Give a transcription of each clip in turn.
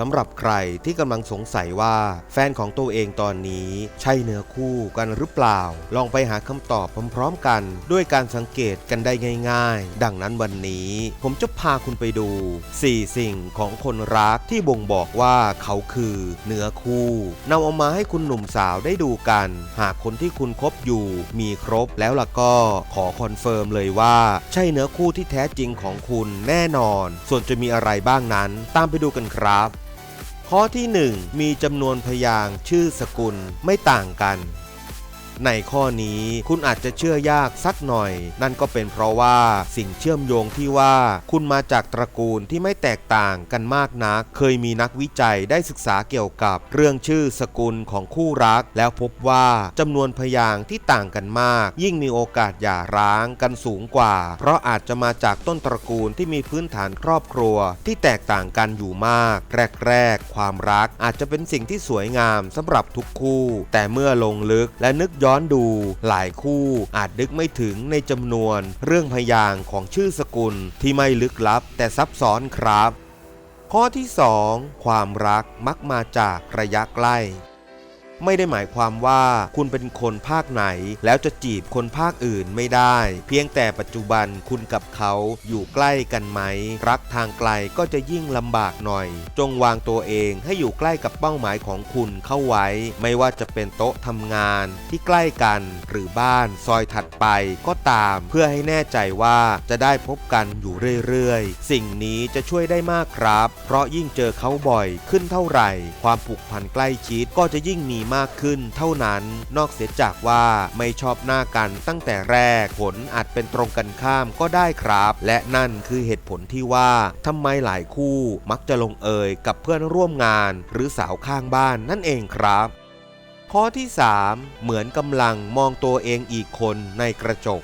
สำหรับใครที่กำลังสงสัยว่าแฟนของตัวเองตอนนี้ใช่เนื้อคู่กันหรือเปล่า ลองไปหาคำตอบพร้อมๆกัน ด้วยการสังเกตกันได้ง่าย ๆ ดังนั้นวันนี้ ผมจะพาคุณไปดู 4 สิ่งของคนรักที่บ่งบอกว่าเขาคือเนื้อคู่นำเอามาให้คุณหนุ่มสาวได้ดูกัน หากคนที่คุณคบอยู่มีครบแล้วล่ะก็ขอคอนเฟิร์มเลยว่า ใช่เนื้อคู่ที่แท้จริงของคุณแน่นอน ส่วนจะมีอะไรบ้างนั้น ตามไปดูกันครับ ข้อที่ 1 มีจำนวนพยางค์ชื่อสกุลไม่ต่างกัน ในข้อนี้คุณอาจจะเชื่อยากสักหน่อย นั่นก็เป็นเพราะว่าสิ่งเชื่อมโยงที่ว่า คุณมาจากตระกูลที่ไม่แตกต่างกันมากนัก เคยมีนักวิจัยได้ศึกษาเกี่ยวกับเรื่องชื่อสกุลของคู่รัก แล้วพบว่าจำนวนพยางค์ที่ต่างกันมาก ยิ่งมีโอกาสหย่าร้างกันสูงกว่า เพราะอาจจะมาจากต้นตระกูลที่มีพื้นฐานครอบครัว ที่แตกต่างกันอยู่มาก แรก ๆ ความรักอาจจะเป็นสิ่งที่สวยงามสำหรับทุกคู่ แต่เมื่อลงลึกและนึกย้อน้อนดูหลายคู่อาจดึกไม่ถึงในจำนวน เรื่องพยางของชื่อสกุลที่ไม่ลึกลับ แต่ซับซ้อนครับ ข้อที่ 2 ความรักมักมาจากระยะใกล้ ไม่ได้หมายความว่าคุณเป็นคนภาคไหน แล้วจะจีบคนภาคอื่นไม่ได้ เพียงแต่ปัจจุบันคุณกับเขาอยู่ใกล้กันไหม รักทางไกลก็จะยิ่งลำบากหน่อย จงวางตัวเองให้อยู่ใกล้กับเป้าหมายของคุณเข้าไว้ ไม่ว่าจะเป็นโต๊ะทำงานที่ใกล้กันหรือบ้านซอยถัดไปก็ตามเพื่อให้แน่ใจว่าจะได้พบกันอยู่เรื่อยๆ สิ่งนี้จะช่วยได้มากครับ เพราะยิ่งเจอเขาบ่อยขึ้นเท่าไหร่ ความผูกพันใกล้ชิดก็จะยิ่งมีมากขึ้นเท่านั้น นอกเสียจากว่าไม่ชอบหน้ากันตั้งแต่แรกผลอาจเป็นตรงกันข้ามก็ได้ครับ และนั่นคือเหตุผลที่ว่าทำไมหลายคู่มักจะลงเอยกับเพื่อนร่วมงาน หรือสาวข้างบ้านนั่นเองครับข้อที่ 3 เหมือนกำลังมองตัวเองอีกคนในกระจก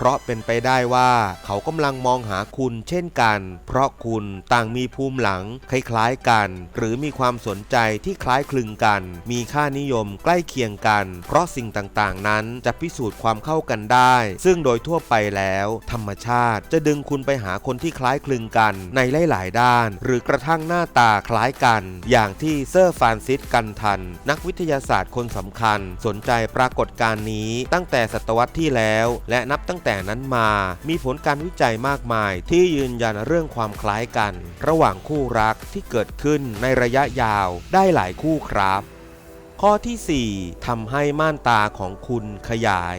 เพราะเป็นไปได้ว่าเขากำลังมองหาคุณเช่นกัน เพราะคุณต่างมีภูมิหลังคล้ายๆกัน หรือมีความสนใจที่คล้ายคลึงกัน มีค่านิยมใกล้เคียงกัน เพราะสิ่งต่างๆ นั้นจะพิสูจน์ความเข้ากันได้ ซึ่งโดยทั่วไปแล้ว ธรรมชาติจะดึงคุณไปหาคนที่คล้ายคลึงกันในหลายๆด้าน หรือกระทั่งหน้าตาคล้ายกัน อย่างที่เซอร์ฟรานซิสกันทัน นักวิทยาศาสตร์คนสำคัญ สนใจปรากฏการณ์นี้ตั้งแต่ศตวรรษที่แล้ว และนับตั้งแต่แต่นั้นมา มีผลการวิจัยมากมาย ที่ยืนยันเรื่องความคล้ายกัน ระหว่างคู่รักที่เกิดขึ้นในระยะยาวได้หลายคู่ครับ ข้อที่ 4ทำให้ม่านตาของคุณขยาย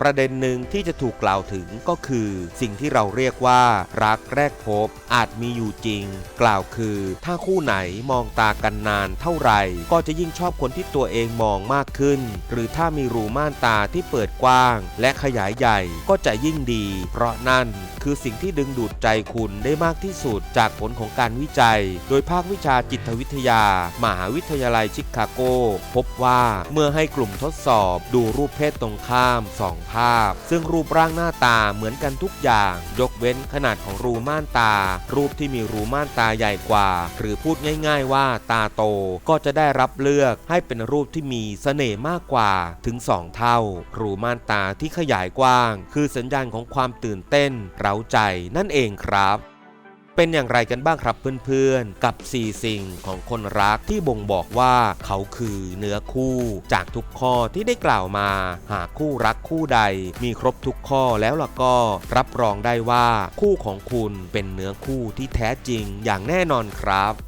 ประเด็นหนึ่งที่จะถูกกล่าวถึงก็คือ สิ่งที่เราเรียกว่ารักแรกพบ อาจมีอยู่จริง กล่าวคือ ถ้าคู่ไหนมองตากันนานเท่าไหร่ ก็จะยิ่งชอบคนที่ตัวเองมองมากขึ้น หรือถ้ามีรูม่านตาที่เปิดกว้าง และขยายใหญ่ก็จะยิ่งดี เพราะนั่นคือสิ่งที่ดึงดูดใจคุณได้มากที่สุดจากผลของการวิจัย โดยภาควิชาจิตวิทยา มหาวิทยาลัยชิคาโก พบว่าเมื่อให้กลุ่มทดสอบดูรูปเพศตรงข้ามสองภาพ ซึ่งรูปร่างหน้าตาเหมือนกันทุกอย่าง ยกเว้นขนาดของรูม่านตา รูปที่มีรูม่านตาใหญ่กว่า หรือพูดง่าย ๆ ว่าตาโตก็จะได้รับเลือกให้เป็นรูปที่มีเสน่ห์มากกว่าถึง 2 เท่า รูม่านตาที่ขยายกว้าง คือสัญญาณของความตื่นเต้น เร้าใจนั่นเองครับ เป็นอย่างไรกันบ้างครับเพื่อนๆ กับ 4 สิ่งของคนรักที่บ่งบอกว่าเขาคือเนื้อคู่ จากทุกข้อที่ได้กล่าวมา หากคู่รักคู่ใด มีครบทุกข้อแล้วล่ะก็ รับรองได้ว่าคู่ของคุณเป็นเนื้อคู่ที่แท้จริงอย่างแน่นอนครับ